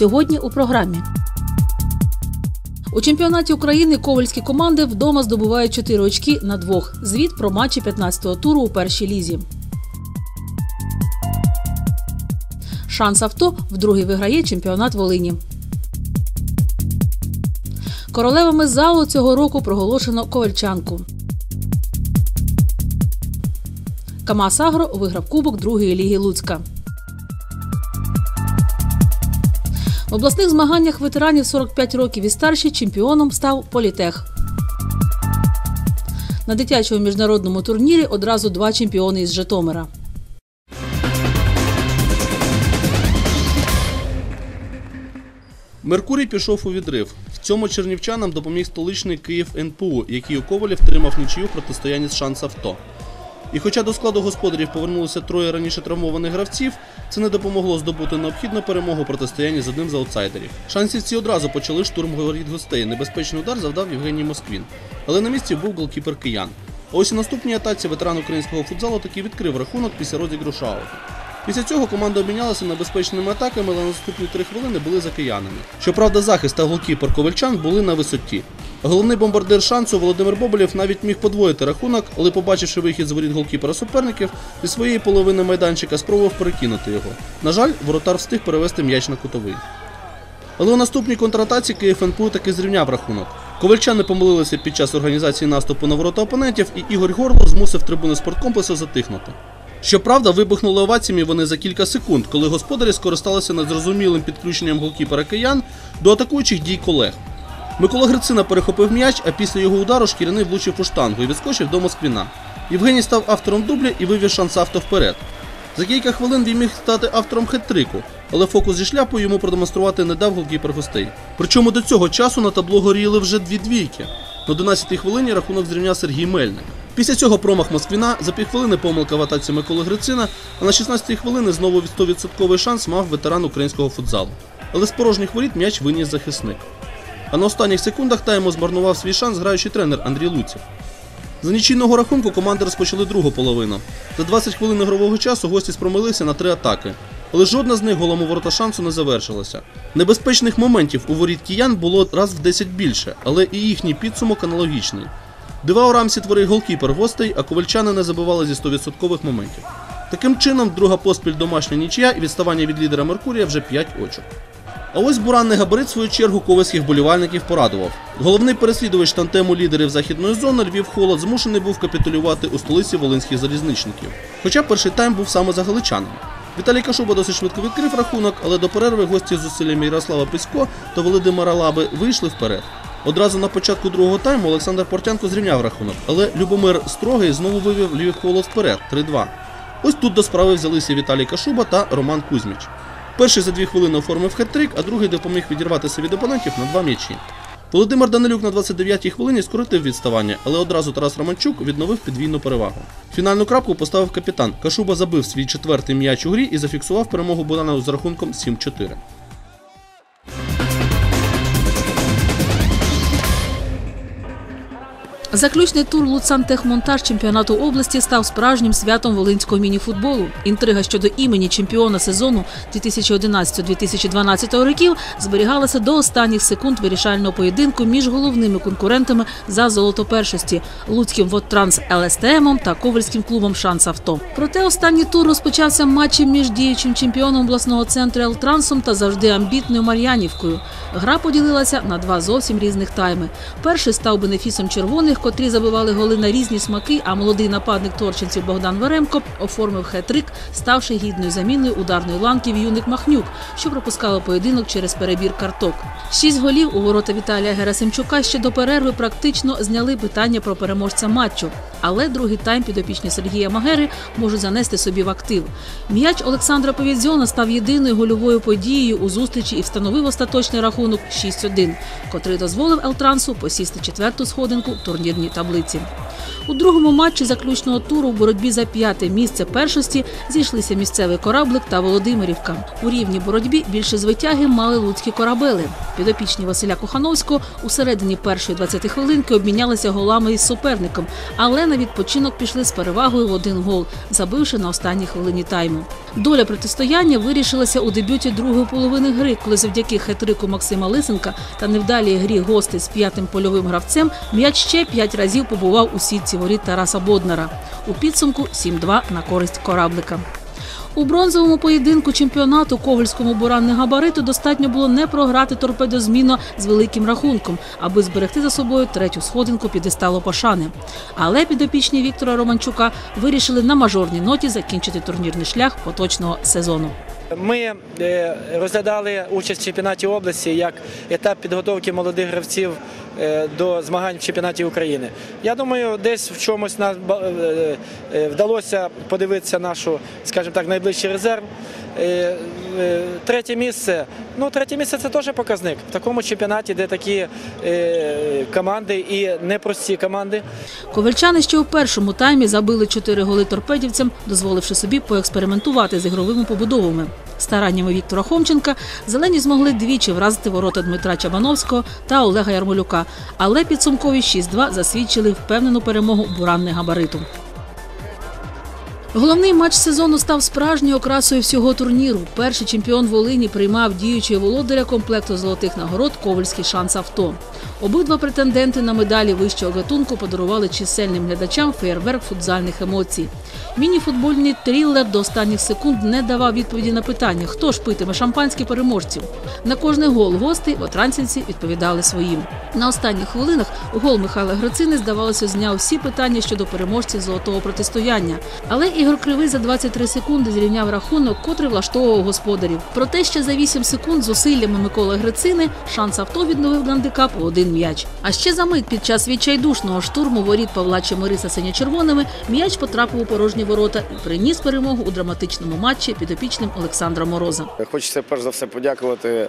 Сьогодні у програмі. У чемпіонаті України ковальські команди вдома здобувають 4 очки на двох. Звіт про матчі 15-го туру у першій лізі. Шанс авто вдруге виграє чемпіонат Волині. Королевами залу цього року проголошено ковальчанку. Камас Агро виграв Кубок другої ліги Луцька. В обласних змаганнях ветеранів 45 років і старші чемпіоном став Політех. На дитячому міжнародному турнірі одразу два чемпіони із Житомира. Меркурій пішов у відрив. В цьому чернівчанам допоміг столичний Київ НПУ, який у Ковалі втримав нічию в протистоянні з шанс авто. І хоча до складу господарів повернулося троє раніше травмованих гравців, це не допомогло здобути необхідну перемогу протистояння з одним з аутсайдерів. Шансівці одразу почали штурм воріт гостей. Небезпечний удар завдав Євгеній Москвін. Але на місці був голкіпер киян. Ось у наступній атаці ветеран українського футзалу таки відкрив рахунок після розіграшу ауту. Після цього команда обмінялася небезпечними атаками, але наступні три хвилини були за киянами. Щоправда, захист та голкіпер ковальчан були на висоті. Головний бомбардир шансу Володимир Боболєв навіть міг подвоїти рахунок, але, побачивши вихід з воріт голкіпера суперників, зі своєї половини майданчика спробував перекинути його. На жаль, воротар встиг перевести м'яч на кутовий. Але у наступній контратаці Київ НПУ таки зрівняв рахунок. Ковальчани помилилися під час організації наступу на ворота опонентів, і Ігор Горлов змусив трибуни спорткомплексу затихнути. Щоправда, вибухнули оваціями вони за кілька секунд, коли господарі скористалися незрозумілим підключенням голкіпера киян до атакуючих дій колег. Микола Грицина перехопив м'яч, а після його удару шкіряний влучив у штангу і відскочив до Москвіна. Євгеній став автором дубля і вивів шанс авто вперед. За кілька хвилин він міг стати автором хет-трику, але фокус зі шляпою йому продемонструвати не дав голкіпер гостей. Причому до цього часу на табло горіли вже дві двійки. На 11-й хвилині рахунок зрівняв Сергій Мельник. Після цього промах Москвіна, за півхвилини помилка в атаці Миколи Грицина, а на 16-й хвилини знову 100% шанс мав ветеран українського футзалу. Але з порожніх воріт м'яч виніс захисник. А на останніх секундах тайму змарнував свій шанс граючий тренер Андрій Луців. За нічийного рахунку команди розпочали другу половину. За 20 хвилин ігрового часу гості спромилися на три атаки. Але жодна з них голом у ворота шансу не завершилася. Небезпечних моментів у воріт киян було раз в 10 більше, але і їхній підсумок аналогічний. Дива у рамсі творив голкіпер гостей, а ковальчани не забивали зі 100% моментів. Таким чином, друга поспіль домашня нічия і відставання від лідера Меркурія вже 5 очок. А ось буранний габарит свою чергу ковальських болівальників порадував. Головний переслідувач тантему лідерів західної зони Львів Холод змушений був капітулювати у столиці волинських залізничників. Хоча перший тайм був саме за галичанами. Віталій Кашуба досить швидко відкрив рахунок, але до перерви гості з зусиллями Ярослава Писько та Володимира Лаби вийшли вперед. Одразу на початку другого тайму Олександр Портянко зрівняв рахунок, але Любомир Строгий знову вивів Львів Холод вперед 3-2. Ось тут до справи взялися Віталій Кашуба та Роман Кузьміч. Перший за дві хвилини оформив хет-трик, а другий допоміг відірватися від опонентів на два м'ячі. Володимир Данилюк на 29-й хвилині скоротив відставання, але одразу Тарас Романчук відновив підвійну перевагу. Фінальну крапку поставив капітан. Кашуба забив свій четвертий м'яч у грі і зафіксував перемогу Богдана з рахунком 7-4. Заключний тур Луцантехмонтаж чемпіонату області став справжнім святом волинського мініфутболу. Інтрига щодо імені чемпіона сезону 2011-2012 років зберігалася до останніх секунд вирішального поєдинку між головними конкурентами за золото першості Луцьким Водтранс ЛСТМом та Ковальським клубом Шанс Авто. Проте останній тур розпочався матчем між діючим чемпіоном обласного центру Елтрансом та завжди амбітною Мар'янівкою. Гра поділилася на два зовсім різних тайми. Перший став бенефісом червоних котрі забивали голи на різні смаки, а молодий нападник торчинців Богдан Веремко оформив хет-трик, ставши гідною заміною ударної ланки в юник Махнюк, що пропускало поєдинок через перебір карток. Шість голів у ворота Віталія Герасимчука ще до перерви практично зняли питання про переможця матчу. Але другий тайм підопічні Сергія Магери можуть занести собі в актив. М'яч Олександра Повідзьона став єдиною гольовою подією у зустрічі і встановив остаточний рахунок 6-1, котрий дозволив Елтрансу посісти четверту сходинку в турнірній таблиці. У другому матчі заключного туру у боротьбі за п'яте місце першості зійшлися місцевий кораблик та Володимирівка. У рівній боротьбі більше звитяги мали луцькі корабели. Підопічні Василя Кохановського у середині першої 20 хвилинки обмінялися голами із суперником, але на відпочинок пішли з перевагою в один гол, забивши на останній хвилині тайму. Доля протистояння вирішилася у дебюті другої половини гри, коли завдяки хетрику Максима Лисенка та невдалій грі гостей з п'ятим польовим гравцем м'яч ще п'ять разів побував у сітці воріт Тараса Боднара. У підсумку 7-2 на користь кораблика. У бронзовому поєдинку чемпіонату ковальському буранне габариту достатньо було не програти торпедозміно з великим рахунком, аби зберегти за собою третю сходинку підесталу пошани. Але підопічні Віктора Романчука вирішили на мажорній ноті закінчити турнірний шлях поточного сезону. Ми е, розглядали участь в чемпіонаті області як етап підготовки молодих гравців до змагань в чемпіонаті України. Я думаю, десь в чомусь нам е, е, вдалося подивитися нашу, скажімо так, найближчий резерв. Е, е, Третє місце. Ну, третє місце це теж показник в такому чемпіонаті, де такі е, команди і непрості команди. Ковальчани ще у першому таймі забили чотири голи торпедівцям, дозволивши собі поекспериментувати з ігровими побудовами. Стараннями Віктора Хомченка зелені змогли двічі вразити ворота Дмитра Чабановського та Олега Ярмолюка, але підсумкові 6-2 засвідчили впевнену перемогу буранне габариту. Головний матч сезону став справжньою окрасою всього турніру. Перший чемпіон Волині приймав діючого володаря комплекту золотих нагород Ковальський шанс авто. Обидва претенденти на медалі вищого гатунку подарували чисельним глядачам феєрверк футзальних емоцій. Міні-футбольний трілер до останніх секунд не давав відповіді на питання, хто ж питиме шампанське переможців. На кожний гол гостей отрансівці відповідали своїм. На останніх хвилинах гол Михайла Грицини, здавалося, зняв всі питання щодо переможців золотого протистояння. Але Ігор Кривий за 23 секунди зрівняв рахунок, котрий влаштовував господарів. Проте ще за 8 секунд зусиллями Миколи Грицини шанс авто відновив гандикап у один м'яч. А ще за мить під час відчайдушного штурму воріт Павла Чемириса синьо-червоними м'яч потрапив у порожні ворота і приніс перемогу у драматичному матчі підопічним Олександра Мороза. Хочеться перш за все подякувати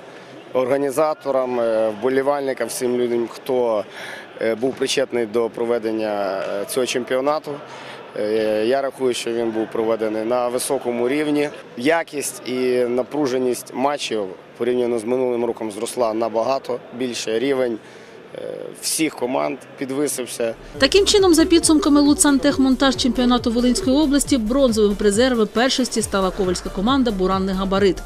організаторам, е, вболівальникам, всім людям, хто е, був причетний до проведення е, цього чемпіонату. Я рахую, що він був проведений на високому рівні. Якість і напруженість матчів порівняно з минулим роком зросла набагато більше. Рівень всіх команд підвисився. Таким чином, за підсумками Луцантехмонтаж чемпіонату Волинської області, бронзовим призерами першості стала ковальська команда Буранний габарит.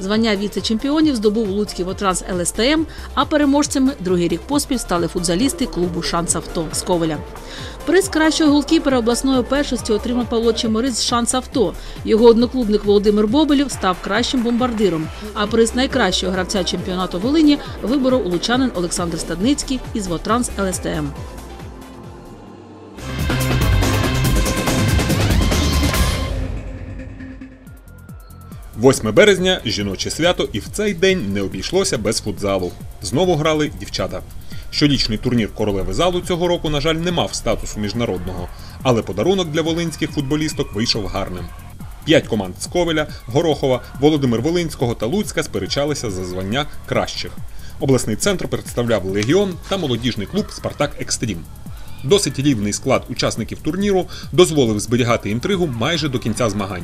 Звання віце-чемпіонів здобув Луцький Вотранс ЛСТМ, а переможцями другий рік поспіль стали футзалісти клубу Шанс Авто з Ковеля. Приз кращого голкіпера обласної першості отримав Павло Чемерис з Шанс Авто. Його одноклубник Володимир Бобелів став кращим бомбардиром. А приз найкращого гравця чемпіонату Волині виборов лучанин Олександр Стадницький із Вотранс ЛСТМ. 8 березня жіноче свято, і в цей день не обійшлося без футзалу. Знову грали дівчата. Щорічний турнір королеви залу цього року, на жаль, не мав статусу міжнародного, але подарунок для волинських футболісток вийшов гарним. П'ять команд з Ковеля, Горохова, Володимир Волинського та Луцька сперечалися за звання кращих. Обласний центр представляв Легіон та молодіжний клуб Спартак Екстрім. Досить рівний склад учасників турніру дозволив зберігати інтригу майже до кінця змагань.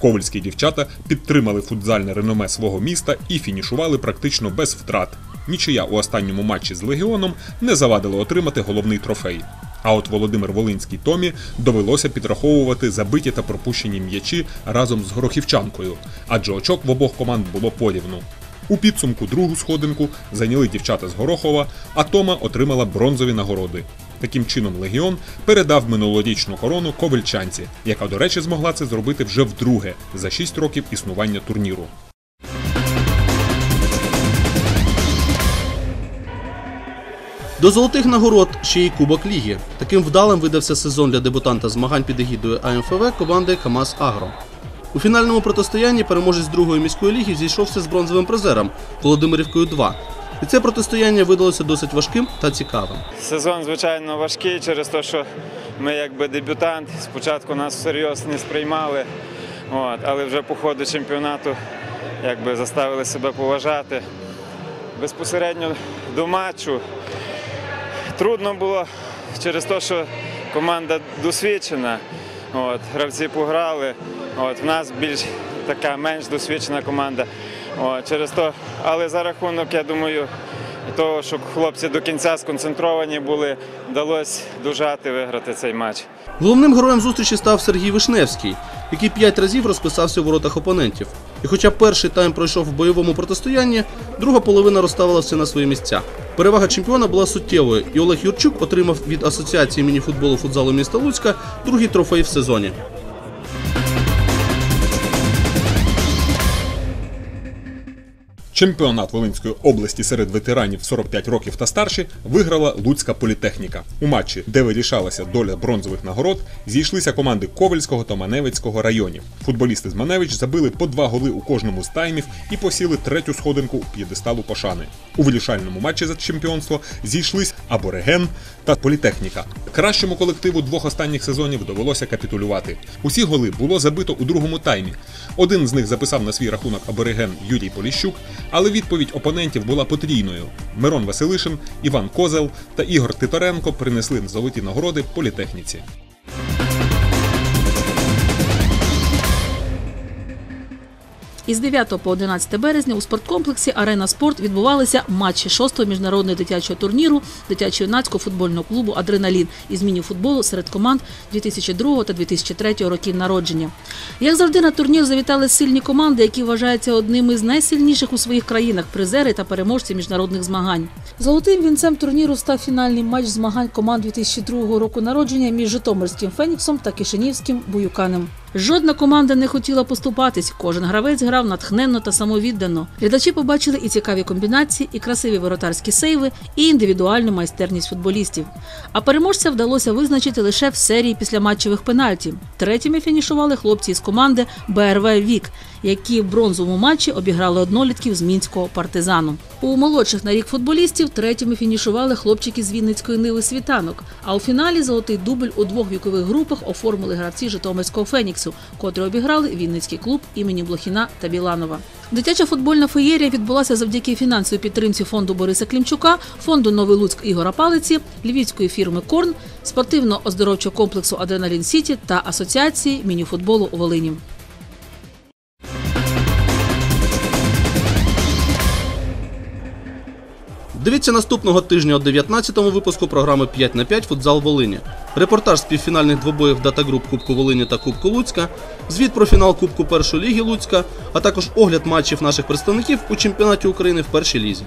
Ковальські дівчата підтримали футзальне реноме свого міста і фінішували практично без втрат. Нічия у останньому матчі з легіоном не завадила отримати головний трофей. А от Володимир Волинський Томі довелося підраховувати забиті та пропущені м'ячі разом з горохівчанкою, адже очок в обох команд було порівну. У підсумку другу сходинку зайняли дівчата з Горохова, а Тома отримала бронзові нагороди. Таким чином, Легіон передав минулорічну корону ковельчанці, яка, до речі, змогла це зробити вже вдруге за 6 років існування турніру. До золотих нагород ще й Кубок Ліги. Таким вдалим видався сезон для дебютанта змагань під егідою АМФВ команди КАМАЗ Агро. У фінальному протистоянні переможець другої міської ліги зійшовся з бронзовим призером Володимирівкою 2. І це протистояння видалося досить важким та цікавим. Сезон, звичайно, важкий через те, що ми якби дебютант. Спочатку нас всерйоз не сприймали, от, але вже по ходу чемпіонату якби заставили себе поважати. Безпосередньо до матчу трудно було через те, що команда досвідчена. От, гравці пограли. От, в нас більш така менш досвідчена команда. От, через то, але за рахунок, я думаю, того, що хлопці до кінця сконцентровані були, вдалося дожати виграти цей матч. Головним героєм зустрічі став Сергій Вишневський, який п'ять разів розписався у воротах опонентів. І хоча перший тайм пройшов в бойовому протистоянні, друга половина розставила все на свої місця. Перевага чемпіона була суттєвою, і Олег Юрчук отримав від Асоціації мініфутболу футзалу міста Луцька другий трофей в сезоні. Чемпіонат Волинської області серед ветеранів 45 років та старші виграла Луцька політехніка. У матчі, де вирішалася доля бронзових нагород, зійшлися команди Ковельського та Маневицького районів. Футболісти з Маневич забили по два голи у кожному з таймів і посіли третю сходинку п'єдесталу пошани. У вирішальному матчі за чемпіонство зійшлись Абориген та політехніка. Кращому колективу двох останніх сезонів довелося капітулювати. Усі голи було забито у другому таймі. Один з них записав на свій рахунок абориген Юрій Поліщук, але відповідь опонентів була потрійною. Мирон Василишин, Іван Козел та Ігор Титоренко принесли золоті нагороди політехніці. Із 9 по 11 березня у спорткомплексі Арена Спорт відбувалися матчі 6-го міжнародного дитячого турніру дитячо-юнацького футбольного клубу Адреналін із міні-футболу серед команд 2002 та 2003 років народження. Як завжди, на турнір завітали сильні команди, які вважаються одними з найсильніших у своїх країнах призери та переможці міжнародних змагань. Золотим вінцем турніру став фінальний матч змагань команд 2002 року народження між Житомирським Феніксом та Кишинівським Буюканем. Жодна команда не хотіла поступатись. Кожен гравець грав натхненно та самовіддано. Глядачі побачили і цікаві комбінації, і красиві воротарські сейви, і індивідуальну майстерність футболістів. А переможця вдалося визначити лише в серії післяматчевих пенальтів. Третіми фінішували хлопці із команди БРВ Вік, які в бронзовому матчі обіграли однолітків з мінського партизану. У молодших на рік футболістів третіми фінішували хлопчики з Вінницької ниви світанок. А у фіналі золотий дубль у двох вікових групах оформили гравці Житомирського Феніксу, котрі обіграли Вінницький клуб імені Блохіна та Біланова. Дитяча футбольна феєрія відбулася завдяки фінансовій підтримці фонду Бориса Клімчука, фонду Новий Луцьк Ігора Палиці, львівської фірми Корн, спортивно-оздоровчого комплексу Адреналін Сіті та асоціації мініфутболу у Волині. Дивіться наступного тижня о 19-му випуску програми 5 на 5 Футзал Волині. Репортаж з півфінальних двобоїв датагруп Кубку Волині та Кубку Луцька, звіт про фінал Кубку першої ліги Луцька, а також огляд матчів наших представників у чемпіонаті України в першій лізі.